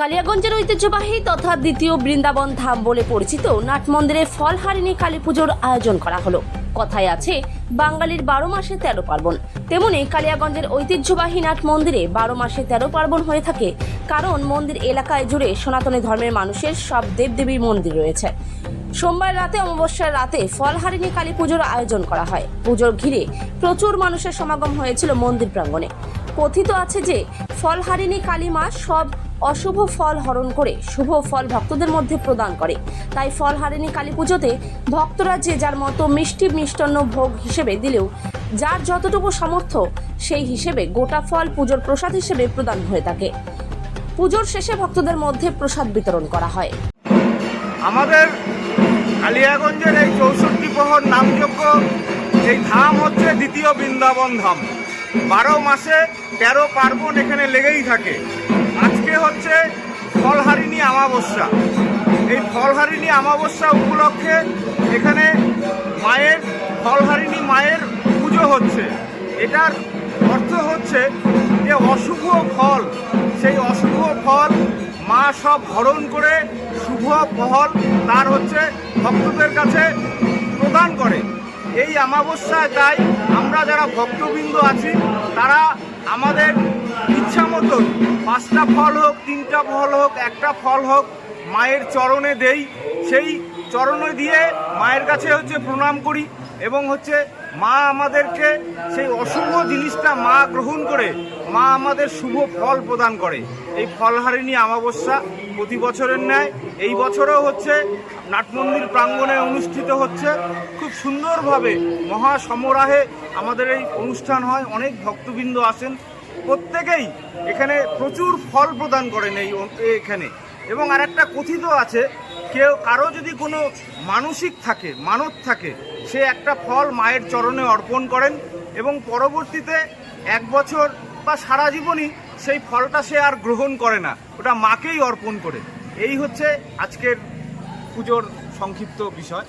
কালিয়াগঞ্জের ঐতিহ্যবাহী তথা দ্বিতীয় বৃন্দাবন ধাম বলে পরিচিত নাট মন্দিরে ফলহারিণী কালী পুজোর আয়োজন করা হলো। কথায় আছে, বাঙালির বারো মাসে তেরো পার্বণ। তেমনি কালিয়াগঞ্জের ঐতিহ্যবাহী নাট মন্দিরে বারো মাসে তেরো পার্বণ হয়ে থাকে। কারণ মন্দির এলাকায় জুড়ে সনাতনী ধর্মের মানুষের সব দেবদেবীর মন্দির রয়েছে। সোমবার রাতে, অমাবস্যার রাতে ফলহারিণী কালী পুজোর আয়োজন করা হয়। পুজোর ঘিরে প্রচুর মানুষের সমাগম হয়েছিল মন্দির প্রাঙ্গণে। কথিত আছে যে ফলহারিণী কালী মা সব অশুভ ফল হরণ করে, শুভ ফল ভক্তদের মধ্যে প্রদান করে। তাই ফলহারিণী কালী পুজোতে ভক্তরা যে যার মতো মিষ্টি মিষ্টান্ন ভোগ হিসেবে দিলেও, যার যতটুকু সামর্থ্য, সেই হিসেবে গোটা ফল পুজোর প্রসাদ হিসেবে প্রদান হয়ে থাকে। পুজোর শেষে ভক্তদের মধ্যে প্রসাদ বিতরণ করা হয়। আমাদের কালিয়াগঞ্জের এই চৌষট্টি প্রহর নামযোগ্য এই ধাম হচ্ছে দ্বিতীয় বৃন্দাবন ধাম। বারো মাসে তেরো পার্বণ এখানে লেগেই থাকে। আজকে হচ্ছে ফলহারিণী অমাবস্যা। এই ফলহারিণী অমাবস্যা উপলক্ষে এখানে মায়ের, ফলহারিণী মায়ের পুজো হচ্ছে। এটার অর্থ হচ্ছে যে অশুভ ফল, সেই অশুভ ফল মা সব হরণ করে শুভ ফল তার হচ্ছে ভক্তদের কাছে প্রদান করে। এই অমাবস্যায় তাই আমরা যারা ভক্তবৃন্দ আছি, তারা আমাদের ইচ্ছা মতন পাঁচটা ফল হোক, তিনটা ফল হোক, একটা ফল হোক, মায়ের চরণে দেই। সেই চরণে দিয়ে মায়ের কাছে হচ্ছে প্রণাম করি। এবং হচ্ছে মা আমাদেরকে সেই অশুভ জিনিসটা মা গ্রহণ করে, মা আমাদের শুভ ফল প্রদান করে। এই ফলহারিণী অমাবস্যা প্রতি বছরের ন্যায়। এই বছরও হচ্ছে নাটমন্দির প্রাঙ্গণে অনুষ্ঠিত হচ্ছে। খুব সুন্দরভাবে মহা সমারোহে আমাদের এই অনুষ্ঠান হয়। অনেক ভক্তবৃন্দ আসেন। প্রত্যেকেই এখানে প্রচুর ফল প্রদান করেন এই এখানে। এবং আরেকটা কথিত আছে, কেউ কারও যদি কোনো মানসিক থাকে মানত থাকে সে একটা ফল মায়ের চরণে অর্পণ করেন এবং পরবর্তীতে এক বছর বা সারা জীবনই সেই ফলটা সে আর গ্রহণ করে না, ওটা মাকেই অর্পণ করে। এই হচ্ছে আজকের পুজোর সংক্ষিপ্ত বিষয়।